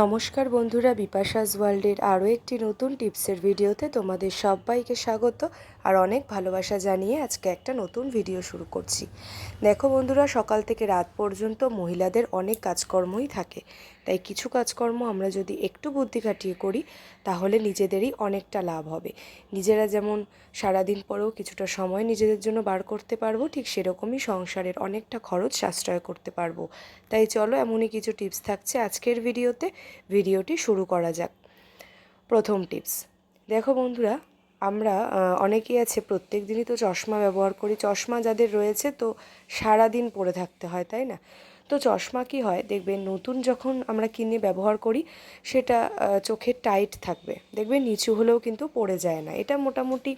নমস্কার বন্ধুরা বিপাশাস ওয়ার্ল্ডের আরও একটি নতুন টিপসের ভিডিওতে তোমাদের সবাইকে স্বাগত। আর অনেক ভালোবাসা জানিয়ে আজকে একটা নতুন ভিডিও শুরু করছি। দেখো বন্ধুরা, সকাল থেকে রাত পর্যন্ত মহিলাদের অনেক কাজকর্মই থাকে। তাই কিছু কাজকর্ম আমরা যদি একটু বুদ্ধি খাটিয়ে করি, তাহলে নিজেদেরই অনেকটা লাভ হবে। নিজেরা যেমন সারাদিন পরেও কিছুটা সময় নিজেদের জন্য বার করতে পারব, ঠিক সেরকমই সংসারের অনেকটা খরচ সাশ্রয় করতে পারব। তাই চলো এমনই কিছু টিপস থাকছে আজকের ভিডিওতে ভিডিওটি শুরু করা যাক। প্রথম টিপস দেখো বন্ধুরা আমরা অনেকেই আছে, প্রত্যেক দিনই তো চশমা ব্যবহার করি। চশমা যাদের রয়েছে তো সারা দিন পরে থাকতে হয়, তাই না? তো চশমা কি হয়? দেখবে নতুন যখন আমরা কিনে ব্যবহার করি, সেটা চোখে টাইট থাকবে। দেখবে নিচু হলেও কিন্তু পড়ে যায় না। এটা মোটামুটি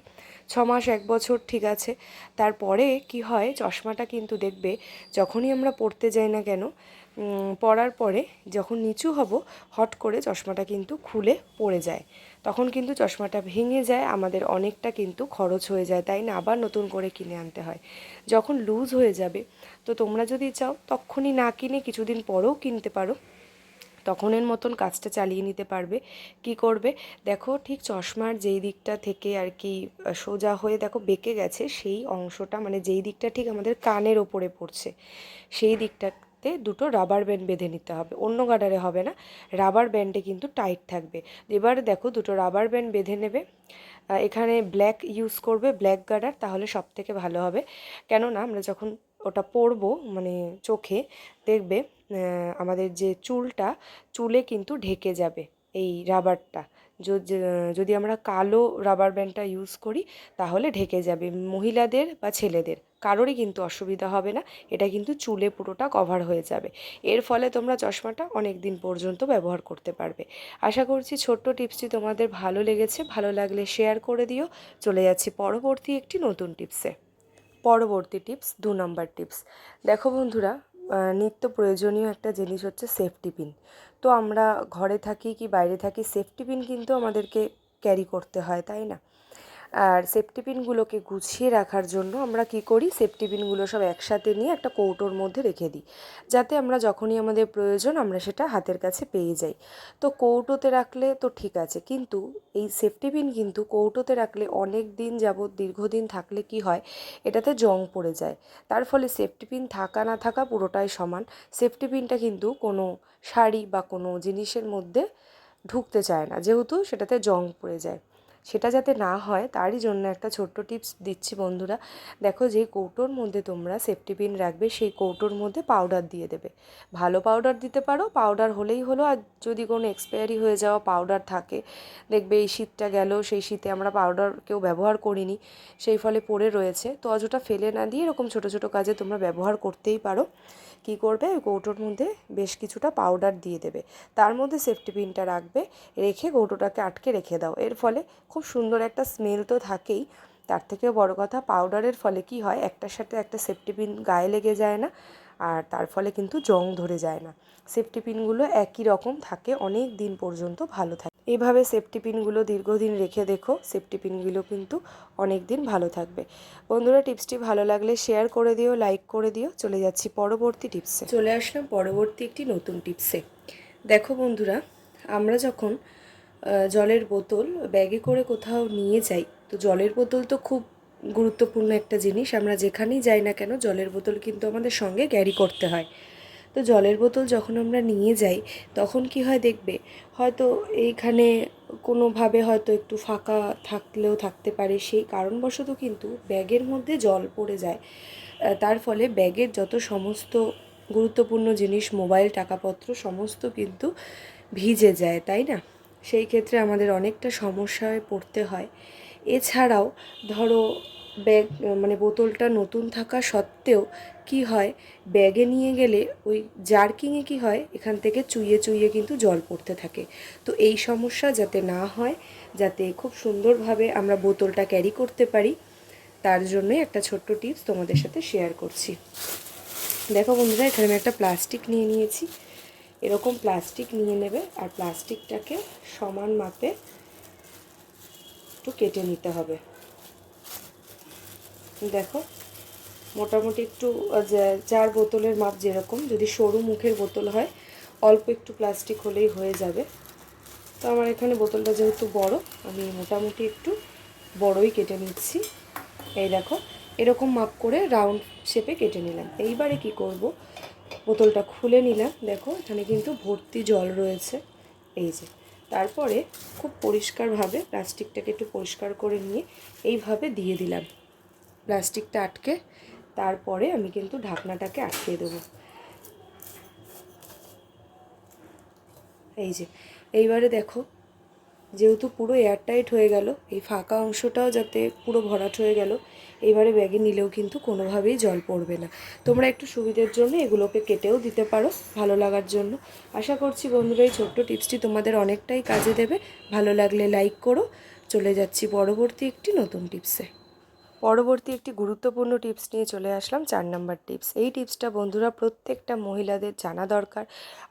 ছ মাস এক বছর ঠিক আছে। তারপরে কি হয়? চশমাটা কিন্তু দেখবে, যখনই আমরা পড়তে যাই না কেন পরার পরে যখন নিচু হব, হট করে চশমাটা কিন্তু খুলে পড়ে যায়। তখন কিন্তু চশমাটা ভেঙে যায়, আমাদের অনেকটা কিন্তু খরচ হয়ে যায়, তাই না? আবার নতুন করে কিনে আনতে হয়। যখন লুজ হয়ে যাবে, তো তোমরা যদি চাও তখনই না কিনে কিছুদিন পরেও কিনতে পারো। তখনের মতন কাজটা চালিয়ে নিতে পারবে। কি করবে? দেখো, ঠিক চশমার যেই দিকটা থেকে আর কি সোজা হয়ে দেখো বেঁকে গেছে, সেই অংশটা মানে যেই দিকটা ঠিক আমাদের কানের ওপরে পড়ছে, সেই দিকটাতে দুটো রাবার ব্যান্ড বেঁধে নিতে হবে। অন্য গার্ডারে হবে না। রাবার ব্যান্ডে কিন্তু টাইট থাকবে। এবার দেখো দুটো রাবার ব্যান্ড বেঁধে নেবে। এখানে ব্ল্যাক ইউজ করবে ব্ল্যাক গার্ডার তাহলে সব থেকে ভালো হবে। কেননা আমরা যখন ওটা পরবো মানে চোখে, দেখবে আমাদের যে চুলটা, চুলে কিন্তু ঢেকে যাবে। এই রাবারটা যদি- আমরা কালো রাবার ব্যান্ডটা ইউজ করি, তাহলে ঢেকে যাবে। মহিলাদের বা ছেলেদের, কারোরই কিন্তু অসুবিধা হবে না। এটা কিন্তু চুলে পুরোটা কভার হয়ে যাবে। এর ফলে তোমরা চশমাটা অনেক দিন পর্যন্ত ব্যবহার করতে পারবে। আশা করছি ছোট্ট টিপসটি তোমাদের ভালো লেগেছে। ভালো লাগলে শেয়ার করে দিও। চলে যাচ্ছি পরবর্তী একটি নতুন টিপসে। পরবর্তী টিপস, দু নম্বর টিপস। দেখো বন্ধুরা নিত্য প্রয়োজনীয় একটা জিনিস হচ্ছে সেফটি পিন তো আমরা ঘরে থাকি কি বাইরে থাকি সেফটি পিন কিন্তু আমাদেরকে ক্যারি করতে হয়, তাই না? আর সেফটি পিনগুলোকে গুছিয়ে রাখার জন্য আমরা কি করি? সেফটি পিনগুলো সব একসাথে নিয়ে একটা কৌটোর মধ্যে রেখে দিই। যাতে আমরা যখনই আমাদের প্রয়োজন আমরা সেটা হাতের কাছে পেয়ে যাই। তো কৌটোতে রাখলে তো ঠিক আছে, কিন্তু এই সেফটি পিন কিন্তু কৌটোতে রাখলে অনেক দিন যাবৎ দীর্ঘদিন থাকলে কি হয়? এটাতে জং পড়ে যায়। তার ফলে সেফটি পিন থাকা না থাকা পুরোটাই সমান। সেফটি পিনটা কিন্তু কোনো শাড়ি বা কোনো জিনিসের মধ্যে ঢুকতে চায় না, যেহেতু সেটাতে জং পড়ে যায়। সেটা যাতে না হয়, তারই জন্য একটা ছোট্ট টিপস দিচ্ছি বন্ধুরা। দেখো যে কৌটোর মধ্যে তোমরা সেফটি পিন রাখবে, সেই কৌটোর মধ্যে পাউডার দিয়ে দেবে। ভালো পাউডার দিতে পারো পাউডার হলেই হলো। আর যদি কোনো এক্সপায়ারি হয়ে যাওয়া পাউডার থাকে, দেখবে এই শীতটা গেল, সেই শীতে আমরা পাউডার কেউ ব্যবহার করিনি, সেই ফলে পড়ে রয়েছে। তো অযথা ফেলে না দিয়ে এরকম ছোটো ছোটো কাজে তোমরা ব্যবহার করতেই পারো। কী করবে? ওই কৌটোর মধ্যে বেশ কিছুটা পাউডার দিয়ে দেবে। তার মধ্যে সেফটি পিনটা রাখবে, রেখে কৌটোটাকে আটকে রেখে দাও। এর ফলে খুব সুন্দর একটা স্মেল তো থাকেই। তার থেকে বড় কথা পাউডারের ফলে কি হয়? একটার সাথে একটা সেফটি পিন গায়ে লেগে যায় না, আর তার ফলে কিন্তু জং ধরে যায় না। সেফটি পিনগুলো একই রকম থাকে, অনেক দিন পর্যন্ত ভালো থাকে। এইভাবে সেফটি পিনগুলো দীর্ঘদিন রেখে দেখো সেফটি পিনগুলো কিন্তু অনেক দিন ভালো থাকবে। বন্ধুরা টিপসটি ভালো লাগলে শেয়ার করে দিও লাইক করে দিও। চলে যাচ্ছি পরবর্তী টিপসে চলে আসলাম পরবর্তী একটি নতুন টিপসে দেখো বন্ধুরা, আমরা যখন জলের বোতল ব্যাগে করে কোথাও নিয়ে যাই, তো জলের বোতল তো খুব গুরুত্বপূর্ণ একটা জিনিস। আমরা যেখানেই যাই না কেন, জলের বোতল কিন্তু আমাদের সঙ্গে ক্যারি করতে হয়। তো জলের বোতল যখন আমরা নিয়ে যাই, তখন কি হয় দেখবে? হয়তো এইখানে কোনোভাবে হয়তো একটু ফাঁকা থাকলেও থাকতে পারে। সেই কারণবশত কিন্তু ব্যাগের মধ্যে জল পড়ে যায়। তার ফলে ব্যাগের যত সমস্ত গুরুত্বপূর্ণ জিনিস, মোবাইল, টাকাপত্র, সমস্ত কিন্তু ভিজে যায়, তাই না? সেই ক্ষেত্রে আমাদের অনেকটা সমস্যায় পড়তে হয়। এছাড়াও ধরো ব্যাগ মানে বোতলটা নতুন থাকা সত্ত্বেও কি হয়, ব্যাগে নিয়ে গেলে ওই জার্কিংয়ে কি হয়, এখান থেকে চুইয়ে চুইয়ে কিন্তু জল পড়তে থাকে। তো এই সমস্যা যাতে না হয়, যাতে খুব সুন্দরভাবে আমরা বোতলটা ক্যারি করতে পারি, তার জন্যই একটা ছোট্ট টিপস তোমাদের সাথে শেয়ার করছি। দেখো বন্ধুরা, এখানে আমি একটা প্লাস্টিক নিয়ে নিয়েছি। এরকম প্লাস্টিক নিয়ে নেবে আর প্লাস্টিকটাকে সমান মাপে একটু কেটে নিতে হবে। দেখো, মোটামুটি একটু চার বোতলের মাপ যেরকম, যদি সরু মুখের বোতল হয়, অল্প একটু প্লাস্টিক হলেই হয়ে যাবে। তো আমার এখানে বোতলটা যেহেতু বড়, আমি মোটামুটি একটু বড়ই কেটে নিচ্ছি। এই দেখো, এরকম মাপ করে রাউন্ড শেপে কেটে নিলাম। এইবারে কি করব? বোতলটা খুলে নিলাম। দেখো, এখানে কিন্তু ভর্তি জল রয়েছে। এই যে, তারপরে খুব পরিষ্কারভাবে প্লাস্টিকটাকে একটু পরিষ্কার করে নিয়ে এইভাবে দিয়ে দিলাম। প্লাস্টিকটা আটকে, তারপরে আমি কিন্তু ঢাকনাটাকে আটকে দেবো। এই যে, এইবারে দেখো, যেহেতু পুরো এয়ারটাইট হয়ে গেল, এই ফাঁকা অংশটাও যাতে পুরো ভরাট হয়ে গেল এবারে ব্যাগে নিলেও কিন্তু কোনোভাবেই জল পড়বে না। তোমরা একটু সুবিধের জন্য এগুলোকে কেটেও দিতে পারো, ভালো লাগার জন্য। আশা করছি বন্ধুরা, এই ছোট্ট টিপসটি তোমাদের অনেকটাই কাজে দেবে। ভালো লাগলে লাইক করো। চলে যাচ্ছি পরবর্তী একটি নতুন টিপসে। পরবর্তী একটি গুরুত্বপূর্ণ টিপস নিয়ে চলে আসলাম, চার নাম্বার টিপস। এই টিপসটা বন্ধুরা প্রত্যেকটা মহিলাদের জানা দরকার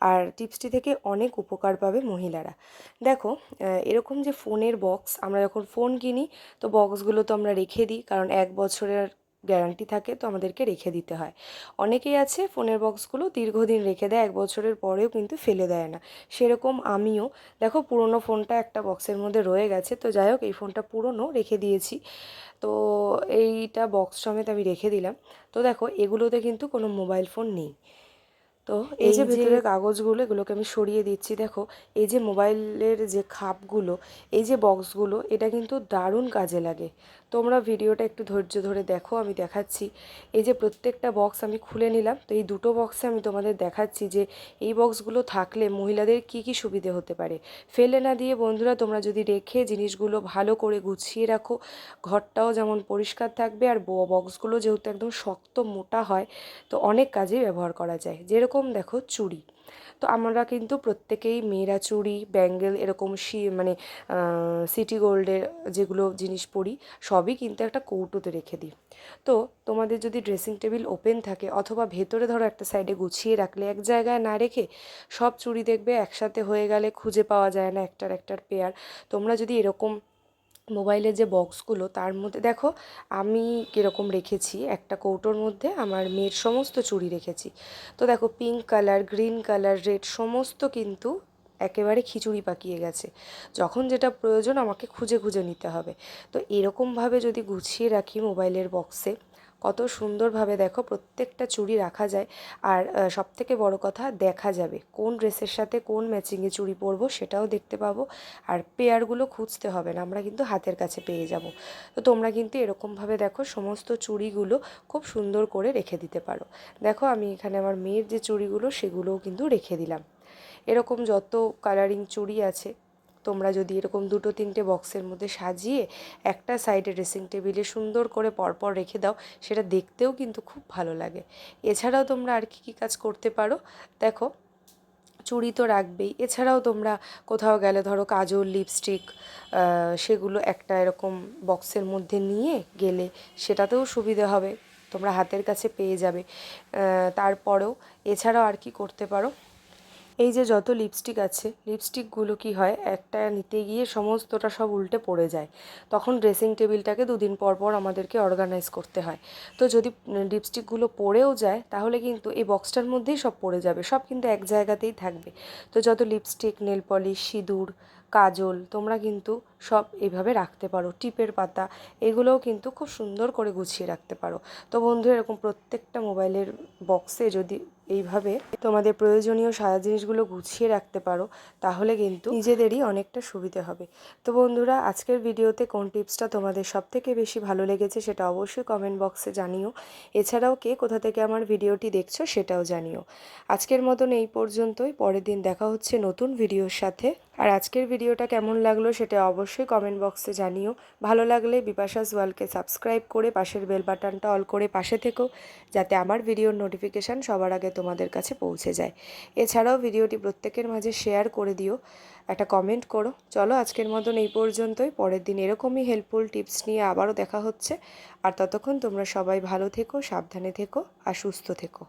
আর টিপসটি থেকে অনেক উপকার পাবে মহিলারা। দেখো এরকম যে ফোনের বক্স, আমরা যখন ফোন কিনি, তো বক্সগুলো তো আমরা রেখে দিই, কারণ এক বছরের গ্যারান্টি থাকে, তো আমাদেরকে রেখে দিতে হয়। অনেকেই আছে, ফোনের বক্সগুলো দীর্ঘদিন রেখে দেয়, এক বছরের পরেও কিন্তু ফেলে দেয় না। সেরকম আমিও, দেখো পুরনো ফোনটা একটা বক্সের মধ্যে রয়ে গেছে, তো যাই হোক, এই ফোনটা পুরনো রেখে দিয়েছি। তো এইটা বক্স সমেত আমি রেখে দিলাম। তো দেখো, এগুলোতে কিন্তু কোনো মোবাইল ফোন নেই। তো এই যে ভেতরে কাগজগুলো এগুলোকে আমি সরিয়ে দিচ্ছি দেখো এই যে মোবাইলের যে খাপগুলো এই যে বক্সগুলো এটা কিন্তু দারুণ কাজে লাগে। তোমরা ভিডিওটা একটু ধৈর্য ধরে দেখো আমি দেখাচ্ছি। এই যে প্রত্যেকটা বক্স আমি খুলে নিলাম তো এই দুটো বক্সে আমি তোমাদের দেখাচ্ছি যে এই বক্সগুলো থাকলে মহিলাদের কি কি সুবিধে হতে পারে। ফেলে না দিয়ে বন্ধুরা তোমরা যদি রেখে জিনিসগুলো ভালো করে গুছিয়ে রাখো ঘরটাও যেমন পরিষ্কার থাকবে আর বক্সগুলো যেহেতু একদম শক্ত মোটা হয় তো অনেক কাজে ব্যবহার করা যায়। যেরকম দেখো চুড়ি। তো আমরা কিন্তু প্রত্যেকেই মেয়েরা চুড়ি, ব্যাঙ্গেল এরকম সি মানে সিটি গোল্ডের যেগুলো জিনিস পরি, সবই কিন্তু একটা কৌটোতে রেখে দিই। তো তোমাদের যদি ড্রেসিং টেবিল ওপেন থাকে অথবা ভেতরে ধরো একটা সাইডে গুছিয়ে রাখলে এক জায়গায় না রেখে সব চুড়ি দেখবে একসাথে হয়ে গেলে খুঁজে পাওয়া যায় না একটার একটার পেয়ার। তোমরা যদি এরকম মোবাইলের যে বক্সগুলো, তার মধ্যে, দেখো, আমি কীরকম রেখেছি, একটা কৌটোর মধ্যে আমার মেয়ের সমস্ত চুড়ি রেখেছি। তো দেখো pink colour green colour red সমস্ত কিন্তু একেবারে খিচুড়ি পাকিয়ে গেছে। যখন যেটা প্রয়োজন আমাকে খুঁজে খুঁজে নিতে হবে। তো এরকমভাবে যদি গুছিয়ে রাখি মোবাইলের বক্সে কত সুন্দরভাবে দেখো প্রত্যেকটা চুড়ি রাখা যায়। আর সবথেকে বড় কথা দেখা যাবে কোন ড্রেসের সাথে কোন ম্যাচিংয়ে চুড়ি পরবো সেটাও দেখতে পাবো। আর পেয়ারগুলো খুঁজতে হবে না, আমরা কিন্তু হাতের কাছে পেয়ে যাব। তো তোমরা কিন্তু এরকমভাবে দেখো সমস্ত চুড়িগুলো খুব সুন্দর করে রেখে দিতে পারো। দেখো আমি এখানে আমার মেয়ের যে চুড়িগুলো সেগুলোও কিন্তু রেখে দিলাম। এরকম যত কালারিং চুড়ি আছে তোমরা যদি এরকম দুটো, তিনটে বক্সের মধ্যে সাজিয়ে একটা সাইডে ড্রেসিং টেবিলে সুন্দর করে পরপর রেখে দাও, সেটা দেখতেও কিন্তু খুব ভালো লাগে। এছাড়াও তোমরা আর কী কী কাজ করতে পারো? দেখো, চুড়ি তো রাখবেই। এছাড়াও তোমরা কোথাও গেলে, ধরো কাজল, লিপস্টিক সেগুলো একটা এরকম বক্সের মধ্যে নিয়ে গেলে সেটাতেও সুবিধে হবে, তোমরা হাতের কাছে পেয়ে যাবে। তারপরেও এছাড়াও আর কি করতে পারো? এই যে যত লিপস্টিক আছে লিপস্টিকগুলো কি হয়, একটা নিতে গিয়ে সমস্তটা সব উল্টে পড়ে যায়। তখন ড্রেসিং টেবিলটাকে দুদিন পর পর আমাদেরকে অর্গানাইজ করতে হয়। তো যদি লিপস্টিকগুলো পড়েও যায়, তাহলে কিন্তু এই বক্সটার মধ্যেই সব পড়ে যাবে। সব কিন্তু এক জায়গাতেই থাকবে। তো যত লিপস্টিক নেল পলিশ সিঁদুর, কাজল, তোমরা কিন্তু সব এইভাবে রাখতে পারো। টিপের পাতা, এগুলোও কিন্তু খুব সুন্দর করে গুছিয়ে রাখতে পারো। তো বন্ধুরা এরকম প্রত্যেকটা মোবাইলের বক্সে যদি এইভাবে তোমাদের প্রয়োজনীয় সাদা জিনিসগুলো গুছিয়ে রাখতে পারো, তাহলে কিন্তু নিজেদেরই অনেকটা সুবিধে হবে। তো বন্ধুরা, আজকের ভিডিওতে কোন টিপসটা তোমাদের সব থেকে বেশি ভালো লেগেছে সেটা অবশ্যই কমেন্ট বক্সে জানিও। এছাড়াও কে কোথা থেকে আমার ভিডিওটি দেখছ সেটাও জানিও। আজকের মতন এই পর্যন্তই, পরের দিন দেখা হচ্ছে নতুন ভিডিওর সাথে। আর আজকের ভিডিওটা কেমন লাগল সেটা অবশ্যই কমেন্ট বক্সে জানিও। ভালো লাগলে বিপাশাস ওয়ালকে সাবস্ক্রাইব করে পাশের বেল বাটনটা অল করে পাশে থেকো, যাতে আমার ভিডিওর নোটিফিকেশান সবার আগে তোমাদের কাছে পৌঁছে যায়। এছাড়াও ভিডিওটি প্রত্যেকের মাঝে শেয়ার করে দিও, একটা কমেন্ট করো। চলো আজকের মতন এই পর্যন্তই। পরের দিন এরকমই হেল্পফুল টিপস নিয়ে আবারও দেখা হচ্ছে। আর ততক্ষণ তোমরা সবাই ভালো থেকো, সাবধানে থেকো, আর সুস্থ থেকো।